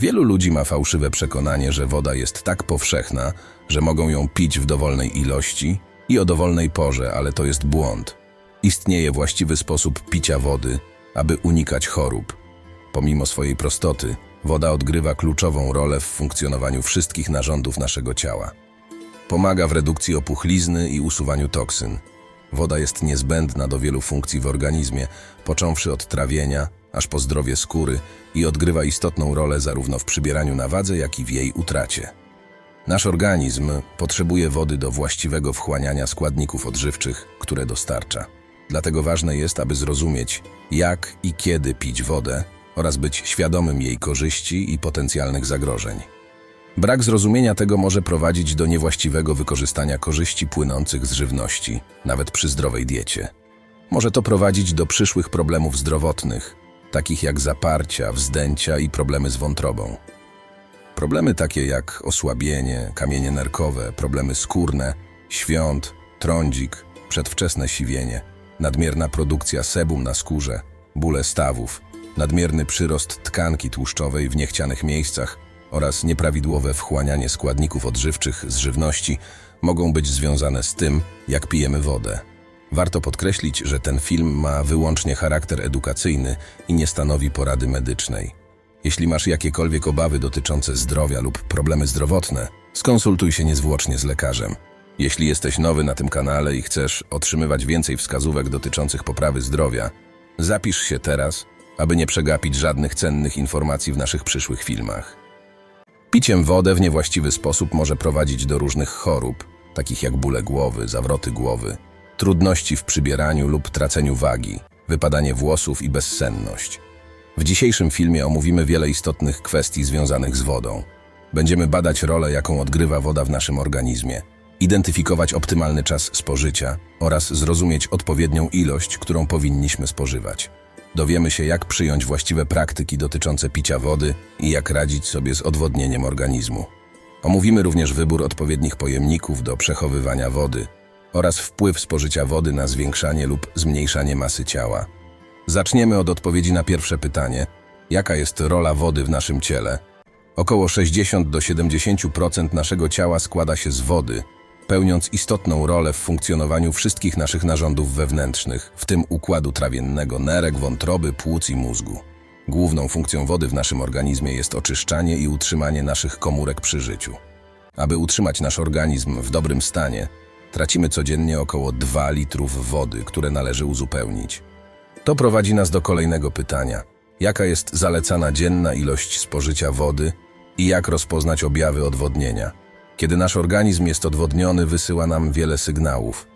Wielu ludzi ma fałszywe przekonanie, że woda jest tak powszechna, że mogą ją pić w dowolnej ilości i o dowolnej porze, ale to jest błąd. Istnieje właściwy sposób picia wody, aby unikać chorób. Pomimo swojej prostoty, woda odgrywa kluczową rolę w funkcjonowaniu wszystkich narządów naszego ciała. Pomaga w redukcji opuchlizny i usuwaniu toksyn. Woda jest niezbędna do wielu funkcji w organizmie, począwszy od trawienia, aż po zdrowie skóry i odgrywa istotną rolę zarówno w przybieraniu na wadze, jak i w jej utracie. Nasz organizm potrzebuje wody do właściwego wchłaniania składników odżywczych, które dostarcza. Dlatego ważne jest, aby zrozumieć, jak i kiedy pić wodę oraz być świadomym jej korzyści i potencjalnych zagrożeń. Brak zrozumienia tego może prowadzić do niewłaściwego wykorzystania korzyści płynących z żywności, nawet przy zdrowej diecie. Może to prowadzić do przyszłych problemów zdrowotnych, takich jak zaparcia, wzdęcia i problemy z wątrobą. Problemy takie jak osłabienie, kamienie nerkowe, problemy skórne, świąt, trądzik, przedwczesne siwienie, nadmierna produkcja sebum na skórze, bóle stawów, nadmierny przyrost tkanki tłuszczowej w niechcianych miejscach oraz nieprawidłowe wchłanianie składników odżywczych z żywności mogą być związane z tym, jak pijemy wodę. Warto podkreślić, że ten film ma wyłącznie charakter edukacyjny i nie stanowi porady medycznej. Jeśli masz jakiekolwiek obawy dotyczące zdrowia lub problemy zdrowotne, skonsultuj się niezwłocznie z lekarzem. Jeśli jesteś nowy na tym kanale i chcesz otrzymywać więcej wskazówek dotyczących poprawy zdrowia, zapisz się teraz, aby nie przegapić żadnych cennych informacji w naszych przyszłych filmach. Piciem wodę w niewłaściwy sposób może prowadzić do różnych chorób, takich jak bóle głowy, zawroty głowy, trudności w przybieraniu lub traceniu wagi, wypadanie włosów i bezsenność. W dzisiejszym filmie omówimy wiele istotnych kwestii związanych z wodą. Będziemy badać rolę, jaką odgrywa woda w naszym organizmie, identyfikować optymalny czas spożycia oraz zrozumieć odpowiednią ilość, którą powinniśmy spożywać. Dowiemy się, jak przyjąć właściwe praktyki dotyczące picia wody i jak radzić sobie z odwodnieniem organizmu. Omówimy również wybór odpowiednich pojemników do przechowywania wody oraz wpływ spożycia wody na zwiększanie lub zmniejszanie masy ciała. Zaczniemy od odpowiedzi na pierwsze pytanie: jaka jest rola wody w naszym ciele? Około 60 do 70% naszego ciała składa się z wody, pełniąc istotną rolę w funkcjonowaniu wszystkich naszych narządów wewnętrznych, w tym układu trawiennego, nerek, wątroby, płuc i mózgu. Główną funkcją wody w naszym organizmie jest oczyszczanie i utrzymanie naszych komórek przy życiu. Aby utrzymać nasz organizm w dobrym stanie, tracimy codziennie około 2 litrów wody, które należy uzupełnić. To prowadzi nas do kolejnego pytania. Jaka jest zalecana dzienna ilość spożycia wody i jak rozpoznać objawy odwodnienia? Kiedy nasz organizm jest odwodniony, wysyła nam wiele sygnałów.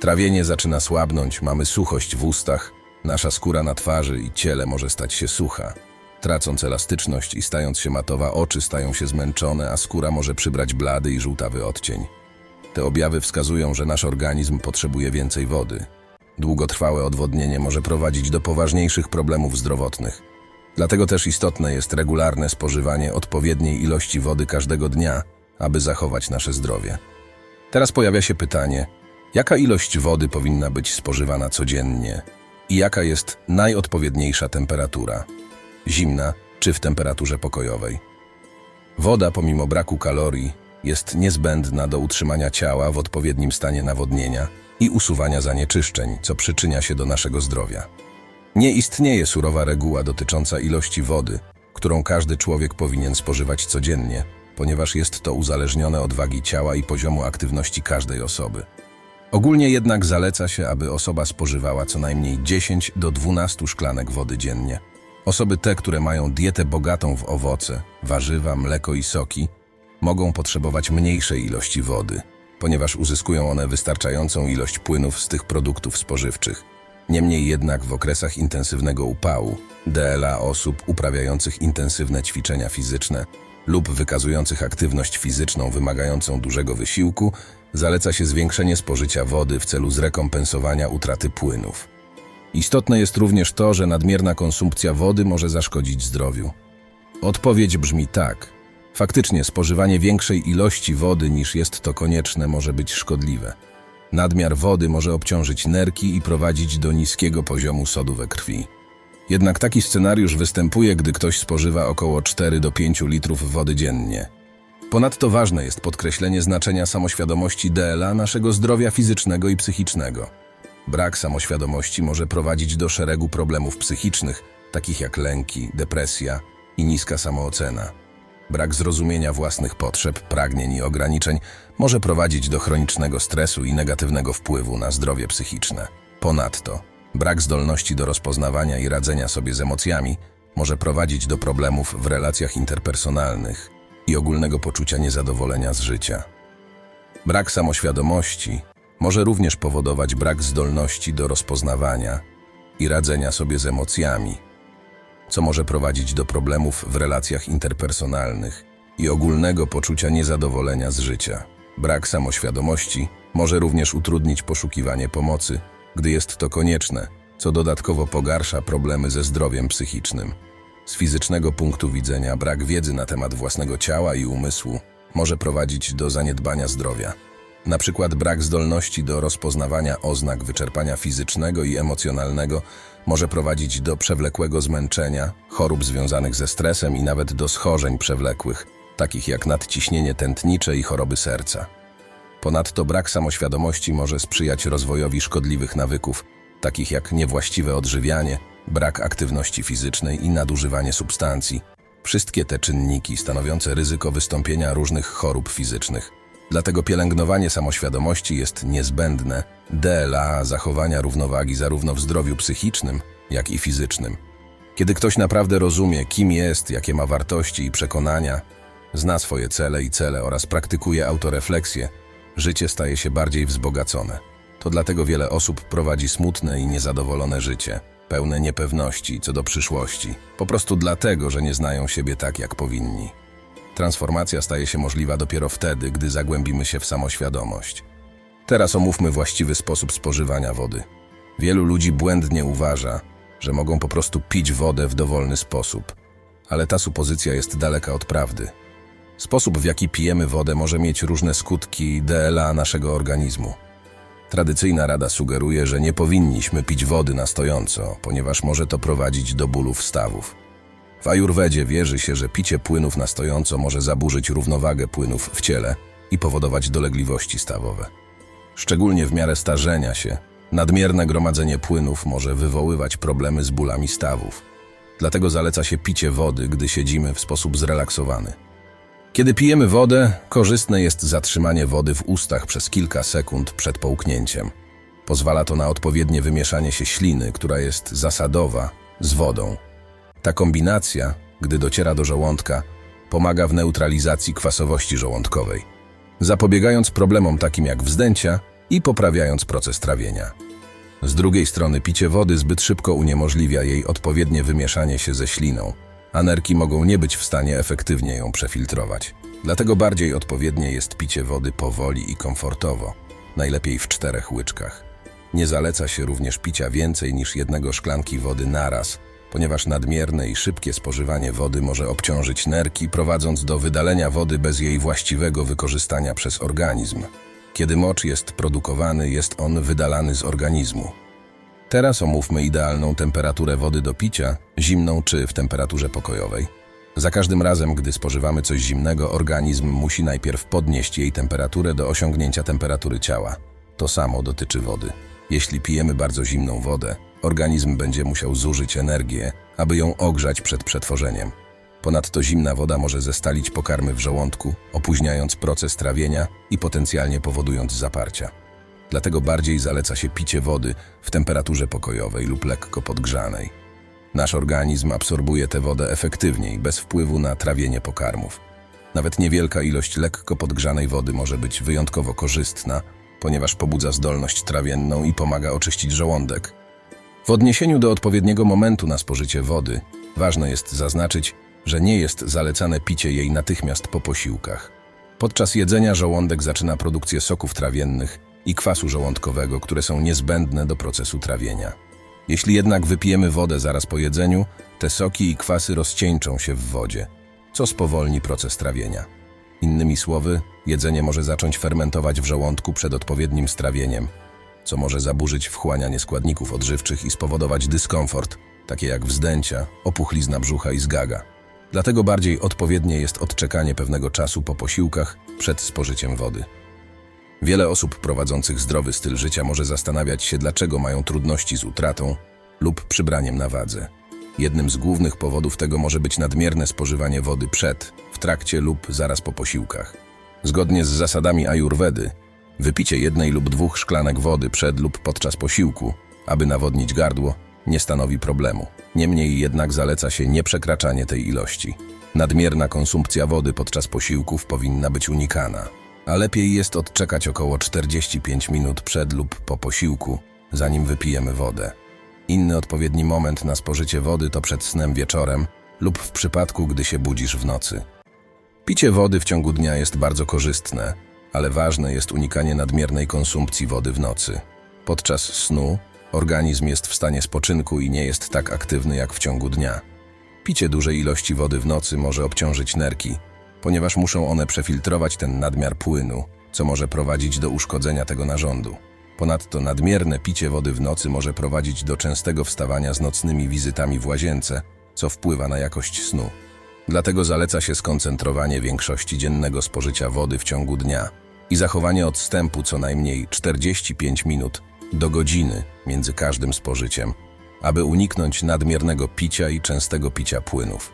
Trawienie zaczyna słabnąć, mamy suchość w ustach, nasza skóra na twarzy i ciele może stać się sucha. Tracąc elastyczność i stając się matowa, oczy stają się zmęczone, a skóra może przybrać blady i żółtawy odcień. Te objawy wskazują, że nasz organizm potrzebuje więcej wody. Długotrwałe odwodnienie może prowadzić do poważniejszych problemów zdrowotnych. Dlatego też istotne jest regularne spożywanie odpowiedniej ilości wody każdego dnia, aby zachować nasze zdrowie. Teraz pojawia się pytanie, jaka ilość wody powinna być spożywana codziennie i jaka jest najodpowiedniejsza temperatura? Zimna czy w temperaturze pokojowej? Woda, pomimo braku kalorii, jest niezbędna do utrzymania ciała w odpowiednim stanie nawodnienia i usuwania zanieczyszczeń, co przyczynia się do naszego zdrowia. Nie istnieje surowa reguła dotycząca ilości wody, którą każdy człowiek powinien spożywać codziennie, ponieważ jest to uzależnione od wagi ciała i poziomu aktywności każdej osoby. Ogólnie jednak zaleca się, aby osoba spożywała co najmniej 10 do 12 szklanek wody dziennie. Osoby te, które mają dietę bogatą w owoce, warzywa, mleko i soki, mogą potrzebować mniejszej ilości wody, ponieważ uzyskują one wystarczającą ilość płynów z tych produktów spożywczych. Niemniej jednak w okresach intensywnego upału DLA osób uprawiających intensywne ćwiczenia fizyczne lub wykazujących aktywność fizyczną wymagającą dużego wysiłku zaleca się zwiększenie spożycia wody w celu zrekompensowania utraty płynów. Istotne jest również to, że nadmierna konsumpcja wody może zaszkodzić zdrowiu. Odpowiedź brzmi tak. Faktycznie spożywanie większej ilości wody niż jest to konieczne może być szkodliwe. Nadmiar wody może obciążyć nerki i prowadzić do niskiego poziomu sodu we krwi. Jednak taki scenariusz występuje, gdy ktoś spożywa około 4 do 5 litrów wody dziennie. Ponadto ważne jest podkreślenie znaczenia samoświadomości DLA naszego zdrowia fizycznego i psychicznego. Brak samoświadomości może prowadzić do szeregu problemów psychicznych, takich jak lęki, depresja i niska samoocena. Brak zrozumienia własnych potrzeb, pragnień i ograniczeń może prowadzić do chronicznego stresu i negatywnego wpływu na zdrowie psychiczne. Ponadto, brak zdolności do rozpoznawania i radzenia sobie z emocjami może prowadzić do problemów w relacjach interpersonalnych i ogólnego poczucia niezadowolenia z życia. Brak samoświadomości może również powodować brak zdolności do rozpoznawania i radzenia sobie z emocjami, co może prowadzić do problemów w relacjach interpersonalnych i ogólnego poczucia niezadowolenia z życia. Brak samoświadomości może również utrudnić poszukiwanie pomocy, gdy jest to konieczne, co dodatkowo pogarsza problemy ze zdrowiem psychicznym. Z fizycznego punktu widzenia brak wiedzy na temat własnego ciała i umysłu może prowadzić do zaniedbania zdrowia. Na przykład brak zdolności do rozpoznawania oznak wyczerpania fizycznego i emocjonalnego może prowadzić do przewlekłego zmęczenia, chorób związanych ze stresem i nawet do schorzeń przewlekłych, takich jak nadciśnienie tętnicze i choroby serca. Ponadto brak samoświadomości może sprzyjać rozwojowi szkodliwych nawyków, takich jak niewłaściwe odżywianie, brak aktywności fizycznej i nadużywanie substancji. Wszystkie te czynniki stanowiące ryzyko wystąpienia różnych chorób fizycznych. Dlatego pielęgnowanie samoświadomości jest niezbędne dla zachowania równowagi zarówno w zdrowiu psychicznym, jak i fizycznym. Kiedy ktoś naprawdę rozumie, kim jest, jakie ma wartości i przekonania, zna swoje cele i cele oraz praktykuje autorefleksję, życie staje się bardziej wzbogacone. To dlatego wiele osób prowadzi smutne i niezadowolone życie, pełne niepewności co do przyszłości, po prostu dlatego, że nie znają siebie tak, jak powinni. Transformacja staje się możliwa dopiero wtedy, gdy zagłębimy się w samoświadomość. Teraz omówmy właściwy sposób spożywania wody. Wielu ludzi błędnie uważa, że mogą po prostu pić wodę w dowolny sposób, ale ta supozycja jest daleka od prawdy. Sposób, w jaki pijemy wodę, może mieć różne skutki DLA naszego organizmu. Tradycyjna rada sugeruje, że nie powinniśmy pić wody na stojąco, ponieważ może to prowadzić do bólów stawów. W ajurwedzie wierzy się, że picie płynów na stojąco może zaburzyć równowagę płynów w ciele i powodować dolegliwości stawowe. Szczególnie w miarę starzenia się, nadmierne gromadzenie płynów może wywoływać problemy z bólami stawów. Dlatego zaleca się picie wody, gdy siedzimy w sposób zrelaksowany. Kiedy pijemy wodę, korzystne jest zatrzymanie wody w ustach przez kilka sekund przed połknięciem. Pozwala to na odpowiednie wymieszanie się śliny, która jest zasadowa, z wodą. Ta kombinacja, gdy dociera do żołądka, pomaga w neutralizacji kwasowości żołądkowej, zapobiegając problemom takim jak wzdęcia i poprawiając proces trawienia. Z drugiej strony picie wody zbyt szybko uniemożliwia jej odpowiednie wymieszanie się ze śliną, a nerki mogą nie być w stanie efektywnie ją przefiltrować. Dlatego bardziej odpowiednie jest picie wody powoli i komfortowo, najlepiej w czterech łyczkach. Nie zaleca się również picia więcej niż jednego szklanki wody naraz, ponieważ nadmierne i szybkie spożywanie wody może obciążyć nerki, prowadząc do wydalenia wody bez jej właściwego wykorzystania przez organizm. Kiedy mocz jest produkowany, jest on wydalany z organizmu. Teraz omówmy idealną temperaturę wody do picia, zimną czy w temperaturze pokojowej. Za każdym razem, gdy spożywamy coś zimnego, organizm musi najpierw podnieść jej temperaturę do osiągnięcia temperatury ciała. To samo dotyczy wody. Jeśli pijemy bardzo zimną wodę, organizm będzie musiał zużyć energię, aby ją ogrzać przed przetworzeniem. Ponadto zimna woda może zestalić pokarmy w żołądku, opóźniając proces trawienia i potencjalnie powodując zaparcia. Dlatego bardziej zaleca się picie wody w temperaturze pokojowej lub lekko podgrzanej. Nasz organizm absorbuje tę wodę efektywniej, bez wpływu na trawienie pokarmów. Nawet niewielka ilość lekko podgrzanej wody może być wyjątkowo korzystna, ponieważ pobudza zdolność trawienną i pomaga oczyścić żołądek. W odniesieniu do odpowiedniego momentu na spożycie wody, ważne jest zaznaczyć, że nie jest zalecane picie jej natychmiast po posiłkach. Podczas jedzenia żołądek zaczyna produkcję soków trawiennych i kwasu żołądkowego, które są niezbędne do procesu trawienia. Jeśli jednak wypijemy wodę zaraz po jedzeniu, te soki i kwasy rozcieńczą się w wodzie, co spowolni proces trawienia. Innymi słowy, jedzenie może zacząć fermentować w żołądku przed odpowiednim strawieniem, co może zaburzyć wchłanianie składników odżywczych i spowodować dyskomfort, takie jak wzdęcia, opuchlizna brzucha i zgaga. Dlatego bardziej odpowiednie jest odczekanie pewnego czasu po posiłkach przed spożyciem wody. Wiele osób prowadzących zdrowy styl życia może zastanawiać się, dlaczego mają trudności z utratą lub przybraniem na wadze. Jednym z głównych powodów tego może być nadmierne spożywanie wody przed, w trakcie lub zaraz po posiłkach. Zgodnie z zasadami ajurwedy, wypicie jednej lub dwóch szklanek wody przed lub podczas posiłku, aby nawodnić gardło, nie stanowi problemu. Niemniej jednak zaleca się nieprzekraczanie tej ilości. Nadmierna konsumpcja wody podczas posiłków powinna być unikana, a lepiej jest odczekać około 45 minut przed lub po posiłku, zanim wypijemy wodę. Inny odpowiedni moment na spożycie wody to przed snem wieczorem lub w przypadku, gdy się budzisz w nocy. Picie wody w ciągu dnia jest bardzo korzystne, ale ważne jest unikanie nadmiernej konsumpcji wody w nocy. Podczas snu organizm jest w stanie spoczynku i nie jest tak aktywny jak w ciągu dnia. Picie dużej ilości wody w nocy może obciążyć nerki, ponieważ muszą one przefiltrować ten nadmiar płynu, co może prowadzić do uszkodzenia tego narządu. Ponadto nadmierne picie wody w nocy może prowadzić do częstego wstawania z nocnymi wizytami w łazience, co wpływa na jakość snu. Dlatego zaleca się skoncentrowanie większości dziennego spożycia wody w ciągu dnia i zachowanie odstępu co najmniej 45 minut do godziny między każdym spożyciem, aby uniknąć nadmiernego picia i częstego picia płynów.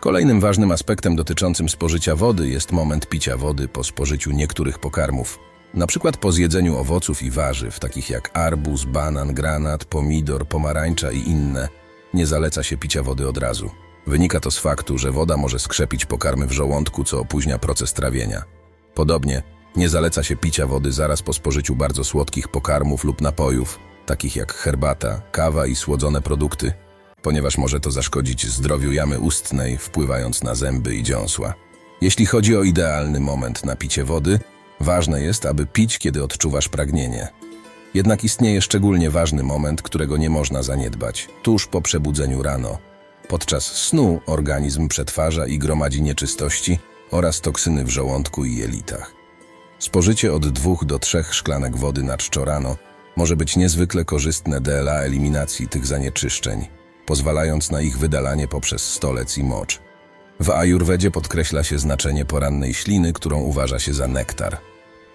Kolejnym ważnym aspektem dotyczącym spożycia wody jest moment picia wody po spożyciu niektórych pokarmów, na przykład po zjedzeniu owoców i warzyw, takich jak arbuz, banan, granat, pomidor, pomarańcza i inne. Nie zaleca się picia wody od razu. Wynika to z faktu, że woda może skrzepić pokarmy w żołądku, co opóźnia proces trawienia. Podobnie, nie zaleca się picia wody zaraz po spożyciu bardzo słodkich pokarmów lub napojów, takich jak herbata, kawa i słodzone produkty, ponieważ może to zaszkodzić zdrowiu jamy ustnej, wpływając na zęby i dziąsła. Jeśli chodzi o idealny moment na picie wody, ważne jest, aby pić, kiedy odczuwasz pragnienie. Jednak istnieje szczególnie ważny moment, którego nie można zaniedbać tuż po przebudzeniu rano. Podczas snu organizm przetwarza i gromadzi nieczystości oraz toksyny w żołądku i jelitach. Spożycie od 2 do 3 szklanek wody na czczo rano może być niezwykle korzystne dla eliminacji tych zanieczyszczeń, pozwalając na ich wydalanie poprzez stolec i mocz. W ajurwedzie podkreśla się znaczenie porannej śliny, którą uważa się za nektar.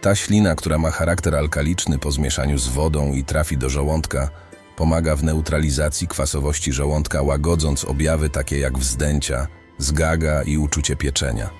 Ta ślina, która ma charakter alkaliczny po zmieszaniu z wodą i trafi do żołądka, pomaga w neutralizacji kwasowości żołądka, łagodząc objawy takie jak wzdęcia, zgaga i uczucie pieczenia.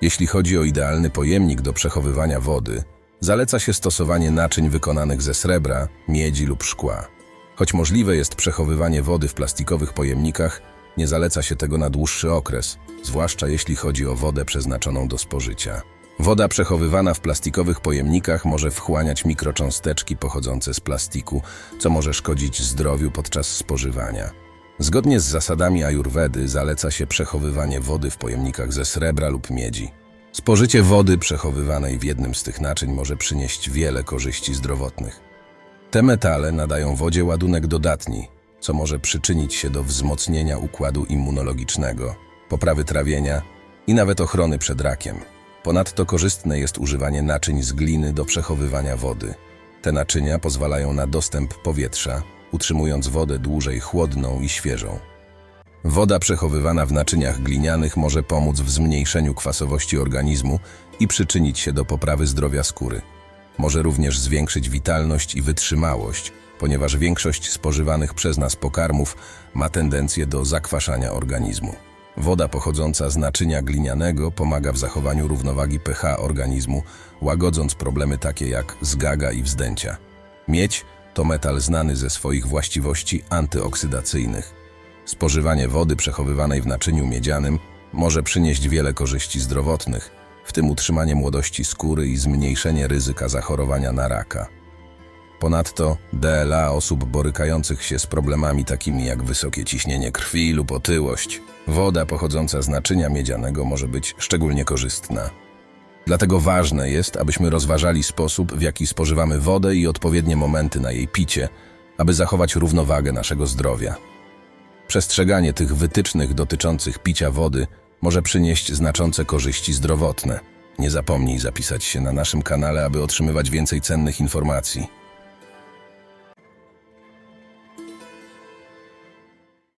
Jeśli chodzi o idealny pojemnik do przechowywania wody, zaleca się stosowanie naczyń wykonanych ze srebra, miedzi lub szkła. Choć możliwe jest przechowywanie wody w plastikowych pojemnikach, nie zaleca się tego na dłuższy okres, zwłaszcza jeśli chodzi o wodę przeznaczoną do spożycia. Woda przechowywana w plastikowych pojemnikach może wchłaniać mikrocząsteczki pochodzące z plastiku, co może szkodzić zdrowiu podczas spożywania. Zgodnie z zasadami ajurwedy zaleca się przechowywanie wody w pojemnikach ze srebra lub miedzi. Spożycie wody przechowywanej w jednym z tych naczyń może przynieść wiele korzyści zdrowotnych. Te metale nadają wodzie ładunek dodatni, co może przyczynić się do wzmocnienia układu immunologicznego, poprawy trawienia i nawet ochrony przed rakiem. Ponadto korzystne jest używanie naczyń z gliny do przechowywania wody. Te naczynia pozwalają na dostęp powietrza, utrzymując wodę dłużej chłodną i świeżą. Woda przechowywana w naczyniach glinianych może pomóc w zmniejszeniu kwasowości organizmu i przyczynić się do poprawy zdrowia skóry. Może również zwiększyć witalność i wytrzymałość, ponieważ większość spożywanych przez nas pokarmów ma tendencję do zakwaszania organizmu. Woda pochodząca z naczynia glinianego pomaga w zachowaniu równowagi pH organizmu, łagodząc problemy takie jak zgaga i wzdęcia. Miedź to metal znany ze swoich właściwości antyoksydacyjnych. Spożywanie wody przechowywanej w naczyniu miedzianym może przynieść wiele korzyści zdrowotnych, w tym utrzymanie młodości skóry i zmniejszenie ryzyka zachorowania na raka. Ponadto DLA osób borykających się z problemami takimi jak wysokie ciśnienie krwi lub otyłość, woda pochodząca z naczynia miedzianego może być szczególnie korzystna. Dlatego ważne jest, abyśmy rozważali sposób, w jaki spożywamy wodę i odpowiednie momenty na jej picie, aby zachować równowagę naszego zdrowia. Przestrzeganie tych wytycznych dotyczących picia wody może przynieść znaczące korzyści zdrowotne. Nie zapomnij zapisać się na naszym kanale, aby otrzymywać więcej cennych informacji.